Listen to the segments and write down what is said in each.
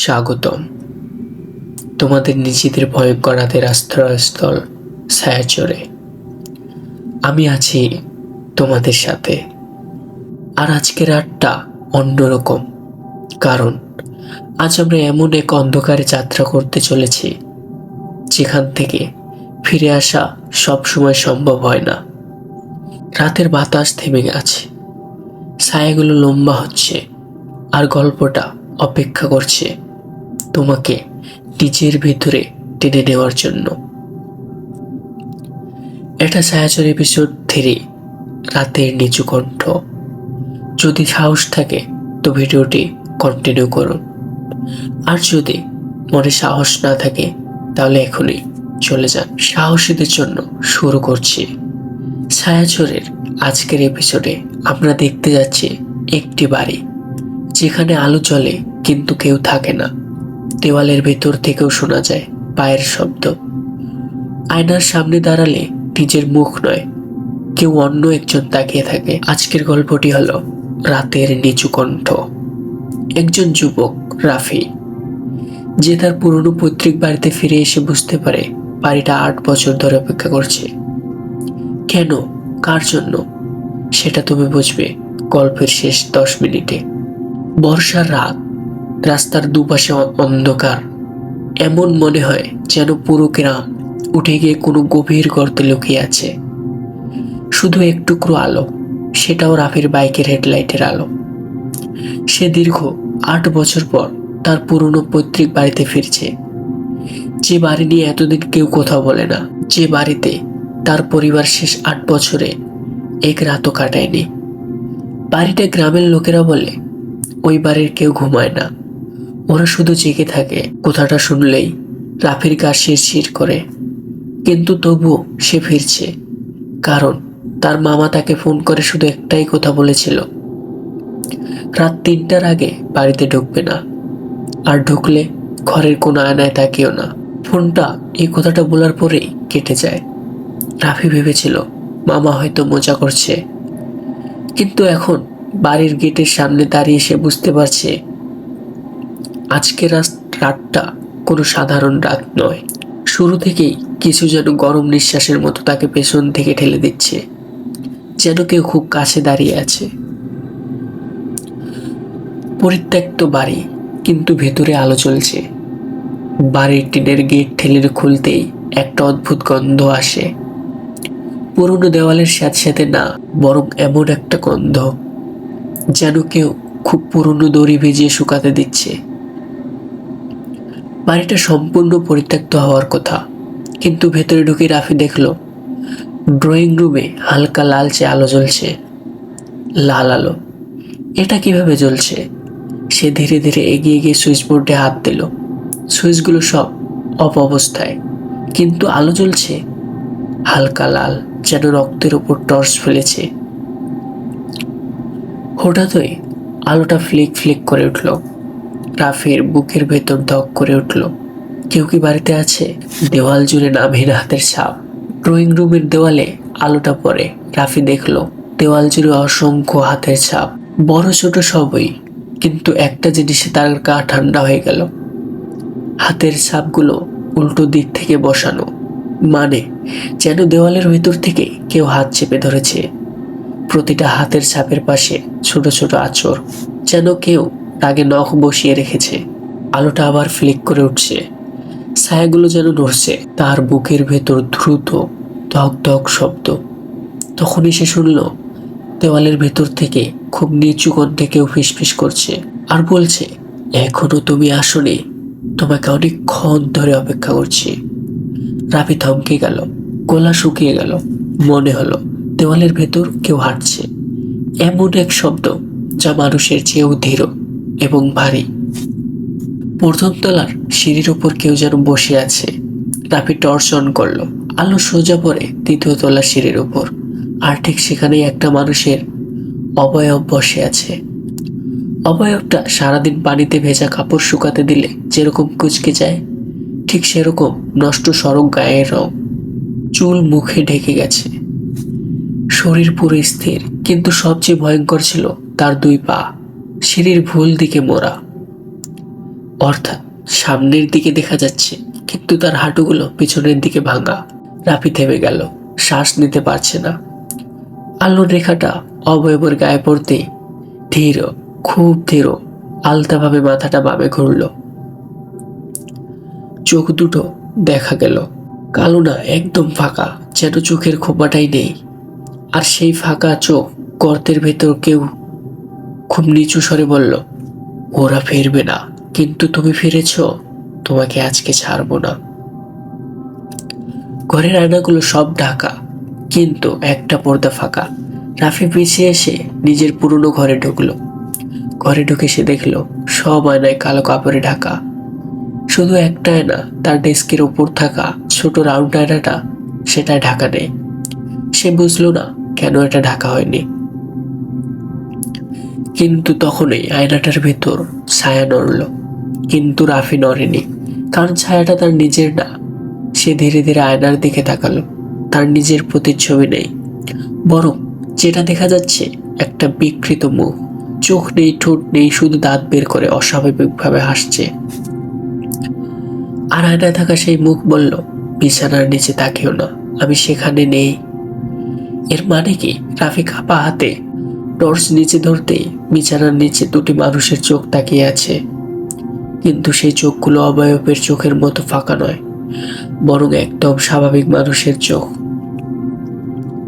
স্বাগতম। তোমাদের নিজেদের ভয়ঙ্কর রাতের আশ্রয়স্থল ছায়াচরে আমি আছি তোমাদের সাথে। আর আজকের রাতটা অন্যরকম। কারণ, আজ আমরা এমন এক অন্ধকারে যাত্রা করতে চলেছি, যেখান থেকে ফিরে আসা সবসময় সম্ভব হয় না। রাতের বাতাস থেমে গেছে। ছায়াগুলো লম্বা হচ্ছে, আর গল্পটা অপেক্ষা করছে। তোমাকে নিজের ভিতরে টেনে নেওয়ার জন্য। এটা ছায়াচর এপিসোড থ্রি রাতের নিচু কণ্ঠ। যদি সাহস থাকে, তো ভিডিওটি কন্টিনিউ করুন। আর যদি মনে সাহস না থাকে, তাহলে এখনই চলে যান। সাহসীদের জন্য শুরু করছি। ছায়াচরের আজকের এপিসোডে আমরা দেখতে যাচ্ছি একটি বাড়ি, যেখানে আলো চলে কিন্তু কেউ থাকে না। দেওয়ালের ভেতর থেকেও শোনা যায় পায়ের শব্দ। আয়নার সামনে দাঁড়ালে নিজের মুখ নয়, কেউ অন্য একজন তাকিয়ে থাকে। আজকের গল্পটি হলো রাতের নিচু কণ্ঠ। একজন যুবক, রাফি, যে তার পুরনো পৈতৃক বাড়িতে ফিরে এসে বুঝতে পারে বাড়িটা আট বছর ধরে অপেক্ষা করছে। কেন? কার জন্য? সেটা তুমি বুঝবে গল্পের শেষ দশ মিনিটে। বর্ষার রাত রাস্তার দুপাশে অন্ধকার। এমন মনে হয় যেন পুরো গ্রাম উঠে গিয়ে কোনো গভীর গর্তে লুকিয়ে আছে। শুধু এক টুকরো আলো, সেটাও রাফির বাইকের হেডলাইটের আলো। সে দীর্ঘ আট বছর পর তার পুরনো পৈতৃক বাড়িতে ফিরছে। যে বাড়ি নিয়ে এতদিন কেউ কথা বলে না, যে বাড়িতে তার পরিবার শেষ আট বছরে এক রাতও কাটায়নি। বাড়িটা গ্রামের লোকেরা বলে, ওই বাড়ির কেউ ঘুমায় না। ওরা শুধু জেগে থাকে কথাটা শুনলেই। রাফির গা শিরশির করে। কিন্তু তবুও সে ফিরছে। কারণ তার মামা তাকে ফোন করে শুধু একটাই কথা বলেছিল। রাত তিনটার আগে বাড়িতে ঢুকবে না। আর ঢুকলে ঘরের কোনো আয়নায় তাকিও না। ফোনটা এই কথাটা বলার পরেই কেটে যায়। রাফি ভেবেছিল, মামা হয়তো মজা করছে। কিন্তু এখন বাড়ির গেটের সামনে দাঁড়িয়ে সে বুঝতে পারছে আজকের রাত- রাতটা কোনো সাধারণ রাত নয়। শুরু থেকেই কিছু যেন গরম নিঃশ্বাসের মতো তাকে পেছন থেকে ঠেলে দিচ্ছে। যেন কেউ খুব কাছে দাঁড়িয়ে আছে। পরিত্যক্ত বাড়ি, কিন্তু ভেতরে আলো চলছে। বাড়ির টিনের গেট ঠেলে খুলতেই একটা অদ্ভুত গন্ধ আসে। পুরনো দেওয়ালের সাথে সাথে না, বরং এমন একটা গন্ধ। যেন কেউ খুব পুরনো দড়ি ভিজিয়ে শুকাতে দিচ্ছে। বাড়িটা সম্পূর্ণ পরিত্যক্ত হওয়ার কথা। কিন্তু ভেতরে ঢুকে রাফি দেখল, ড্রয়িং রুমে হালকা লালচে আলো জ্বলছে, লাল আলো। এটা কীভাবে জ্বলছে? সে ধীরে ধীরে এগিয়ে গিয়ে সুইচ বোর্ডে হাত দিল। সুইচগুলো সব অপ অবস্থায়, কিন্তু আলো জ্বলছে। হালকা লাল, যেন রক্তের উপর টর্চ ফেলেছে। হঠাৎই আলোটা ফ্লিক ফ্লিক করে উঠল। রাফির বুকের ভেতর ধক করে উঠল। কেউ কি বাড়িতে আছে? দেওয়াল জুড়ে নামহীন হাতের ছাপ। ড্রয়িং রুমের দেওয়ালে আলোটা পড়ে। রাফি দেখল, দেওয়াল জুড়ে অসংখ্য হাতের ছাপ। বড় ছোট সবই, কিন্তু একটা জিনিসে তার গা ঠান্ডা হয়ে গেল। হাতের ছাপগুলো উল্টো দিক থেকে বসানো। মানে যেন দেওয়ালের ভেতর থেকে কেউ হাত চেপে ধরেছে। প্রতিটা হাতের ছাপের পাশে ছোট ছোট আঁচড়। যেন কেউ রাগে নখ বসিয়ে রেখেছে। আলোটা আবার ফ্লিক করে উঠছে। ছায়াগুলো যেন নড়ছে, তার বুকের ভেতর দ্রুত ধক ধক শব্দ। তখনই সে শুনল, দেওয়ালের ভেতর থেকে খুব নিচু কণ্ঠে কেউ ফিসফিস করছে আর বলছে, এখনও তুমি আসনি, তোমাকে অনেকক্ষণ ধরে অপেক্ষা করছি। রাফি থমকে গেল, গলা শুকিয়ে গেল, মনে হলো দেওয়ালের ভেতর কেউ হাঁটছে। এমন এক শব্দ যা মানুষের চেয়েও ধীর। এবং ভারী প্রথম তলার সিঁড়ির উপর কেউ যেন বসে আছে। রাফি টর্চ অন করল। আলো সোজা পড়ে দ্বিতীয় তলার সিঁড়ির উপর। আর ঠিক সেখানেই একটা মানুষের অবয়ব বসে আছে। অবয়বটা সারাদিন পানিতে ভেজা কাপড় শুকাতে দিলে যেরকম কুচকে যায়, ঠিক সেরকম নষ্ট সড়ক গায়ের রং। চুল মুখে ঢেকে গেছে। শরীর পুরো স্থির, কিন্তু সবচেয়ে ভয়ঙ্কর ছিল তার দুই পা। সিঁড়ির ভুল দিকে মোড়া। অর্থাৎ সামনের দিকে দেখা যাচ্ছে, কিন্তু তার হাঁটুগুলো পিছনের দিকে ভাঙা। রাফি থেমে গেল, শ্বাস নিতে পারছে না। আলোর রেখাটা অবয়বের গায়ে পড়তে ধীর, খুব ধীর, আলতাভাবে মাথাটা বামে ঘুরল। চোখ দুটো দেখা গেল। কালো না একদম ফাঁকা, যেন চোখের খোপাটাই নেই। আর সেই ফাঁকা চোখ গর্তের ভেতর কেউ খুব নিচু স্বরে বলল, ওরা ফিরবে না, কিন্তু তুমি ফিরেছ, তোমাকে আজকে ছাড়বো না। ঘরের আয়নাগুলো সব ঢাকা, কিন্তু একটা পর্দা ফাঁকা। রাফি পিছিয়ে এসে নিজের পুরনো ঘরে ঢুকলো। ঘরে ঢুকে সে দেখল, সব আয়নায় কালো কাপড়ে ঢাকা। শুধু একটা আয়না, তার ডেস্কের ওপর থাকা ছোট রাউন্ড আয়নাটা সেটা ঢাকা নেই। সে বুঝলো না কেন এটা ঢাকা হয়নি। কিন্তু তখনই আয়নাটার ভেতর ছায়া নড়ল। কিন্তু রাফি নড়েনি। কারণ ছায়াটা তার নিজের না। সে ধীরে ধীরে আয়নার দিকে তাকালো। তার নিজের প্রতিচ্ছবি নেই। বরং যেটা দেখা যাচ্ছে, একটা বিকৃত মুখ। চোখ নেই, ঠোঁট নেই, শুধু দাঁত বের করে অস্বাভাবিকভাবে হাসছে। আর আয়নায় থাকা সেই মুখ বলল, বিছানার নিচে তাকিও না, আমি সেখানে নেই। এর মানে কি? রাফি কাপা হাতে টর্চ নিচে ধরতেই বিছানার নিচে দুটি মানুষের চোখ তাকিয়ে আছে। কিন্তু সেই চোখগুলো অবয়বের চোখের মতো ফাঁকা নয়, বরং একদম স্বাভাবিক মানুষের চোখ।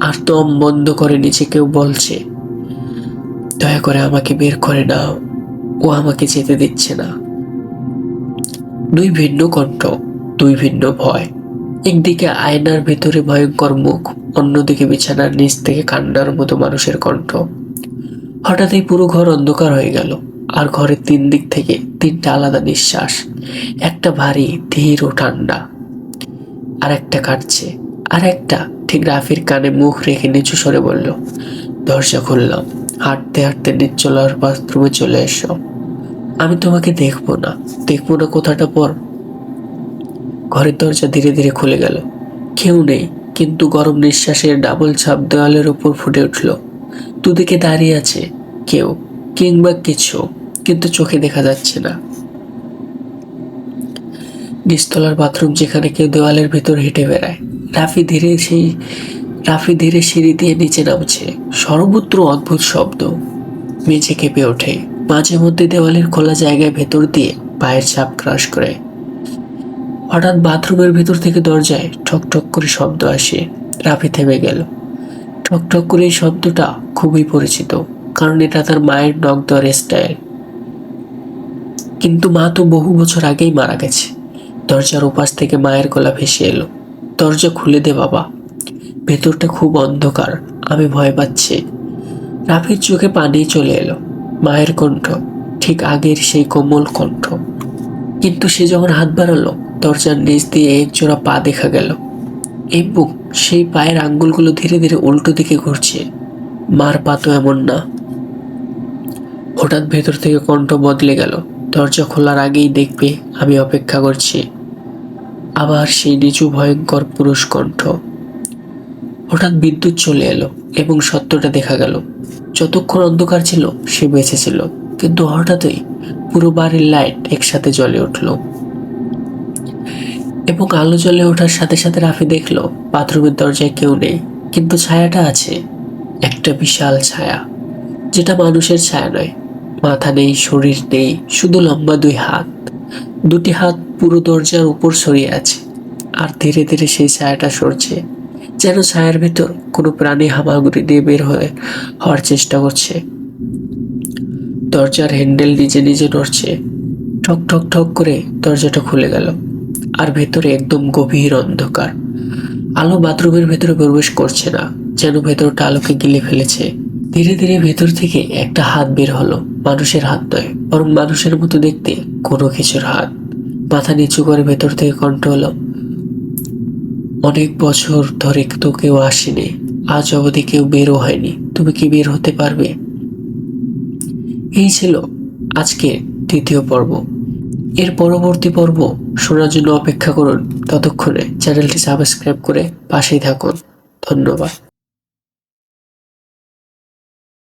আর দম বন্ধ করে নিচে কেউ বলছে, দয়া করে আমাকে বের করে নাও, ও আমাকে যেতে দিচ্ছে না। দুই ভিন্ন কণ্ঠ, দুই ভিন্ন ভয়। একদিকে আয়নার ভেতরে ভয়ঙ্কর মুখ, অন্যদিকে বিছানার নিচ থেকে কান্নার মতো মানুষের কণ্ঠ। হঠাৎই পুরো ঘর অন্ধকার হয়ে গেল, আর ঘরের তিন দিক থেকে তিনটা আলাদা নিঃশ্বাস, একটা ভারী, ধীর ও ঠান্ডা। আর একটা কাটছে, আর একটা ঠিক রাফির কানে মুখ রেখে নিচু সরে বলল, দরজা খুললাম, হাঁটতে হাঁটতে নিচলার বাথরুমে চলে এসো। আমি তোমাকে দেখব না দেখব না কোথাটা পর। ঘরের দরজা ধীরে ধীরে খুলে গেল। কেউ নেই, কিন্তু গরম নিঃশ্বাসের ডাবল ছাপ দেওয়ালের উপর ফুটে উঠল। দুদিকে দাঁড়িয়ে আছে কেউ কিংবা কিছু, কিন্তু চোখে দেখা যাচ্ছে না। নিস্তলার বাথরুম যেখানে কেউ দেওয়ালের ভিতর হেঁটে বেড়ায়। রাফি ধীরে সেই রাফি ধীরে সিঁড়ি দিয়ে নিচে নামছে। সর্বত্র অদ্ভুত শব্দ। মেঝে কেঁপে ওঠে। মাঝে মধ্যে দেওয়ালের খোলা জায়গায় ভেতর দিয়ে পায়ের ছাপ ক্রাশ করে। হঠাৎ বাথরুমের ভেতর থেকে দরজায় ঠক ঠক করে শব্দ আসে। রাফি থেমে গেল। ঠক ঠক করে এই শব্দটা খুবই পরিচিত, কারণ এটা তার মায়ের নখ দেওয়ার স্টাইল কিন্তু মা তো বহু বছর আগেই মারা গেছে। দরজার ওপাশ থেকে মায়ের গলা ভেসে এলো। দরজা খুলে দে বাবা। ভেতরটা খুব অন্ধকার, আমি ভয় পাচ্ছি। রাফির চোখে পানি চলে এলো, মায়ের কণ্ঠ, ঠিক আগের সেই কোমল কণ্ঠ। কিন্তু সে যখন হাত বাড়ালো, দরজার নিচ দিয়ে এক জোড়া পা দেখা গেল। এবং সেই পায়ের আঙ্গুলগুলো ধীরে ধীরে উল্টো দিকে ঘুরছে। মার পা তো এমন না। হঠাৎ ভেতর থেকে কণ্ঠ বদলে গেল। দরজা খোলার আগেই দেখবে আমি অপেক্ষা করছি। আবার সেই নিচু ভয়ঙ্কর পুরুষ কণ্ঠ। হঠাৎ বিদ্যুৎ চলে এলো এবং সত্যটা দেখা গেল। যতক্ষণ অন্ধকার ছিল, সে বেঁচে ছিল। কিন্তু হঠাৎই পুরো বাড়ির লাইট একসাথে জ্বলে উঠল। এবং আলো জ্বলে ওঠার সাথে সাথে রাফি দেখল, বাথরুমের দরজায় কেউ নেই, কিন্তু ছায়াটা আছে, একটা বিশাল ছায়া, যেটা মানুষের ছায়া নয়, মাথা নেই, শরীর নেই, শুধু লম্বা দুই হাত, দুটি হাত পুরো দরজার উপর সরিয়ে আছে, আর ধীরে ধীরে সেই ছায়াটা সরছে, যেন ছায়ার ভেতর কোনো প্রাণী হামাগুড়ি দিয়ে বের হয়ে হওয়ার চেষ্টা করছে। দরজার হ্যান্ডেল নিজে নিজে নড়ছে, ঠক ঠক ঠক করে দরজাটা খুলে গেল। আর ভেতরে একদম গভীর অন্ধকার। আলো বাথরুমের ভেতরে প্রবেশ করছে না, যেন ভেতরটা আলোকে গিলে ফেলেছে। ধীরে ধীরে ভেতর থেকে একটা হাত বের হলো, মানুষের হাত নয়, বরং মানুষের মতো দেখতে, কোনো কিছুর হাত। মাথা নিচু করে ভেতর থেকে কণ্ঠ হলো, অনেক বছর ধরে তো কেউ আসেনি, আজ অবধি কেউ বেরও হয়নি, তুমি কি বের হতে পারবে? এই ছিল আজকে দ্বিতীয় পর্ব। এর পরবর্তী পর্ব শোনার জন্য অপেক্ষা করুন। ততক্ষণে চ্যানেলটি সাবস্ক্রাইব করে পাশেই থাকুন। ধন্যবাদ।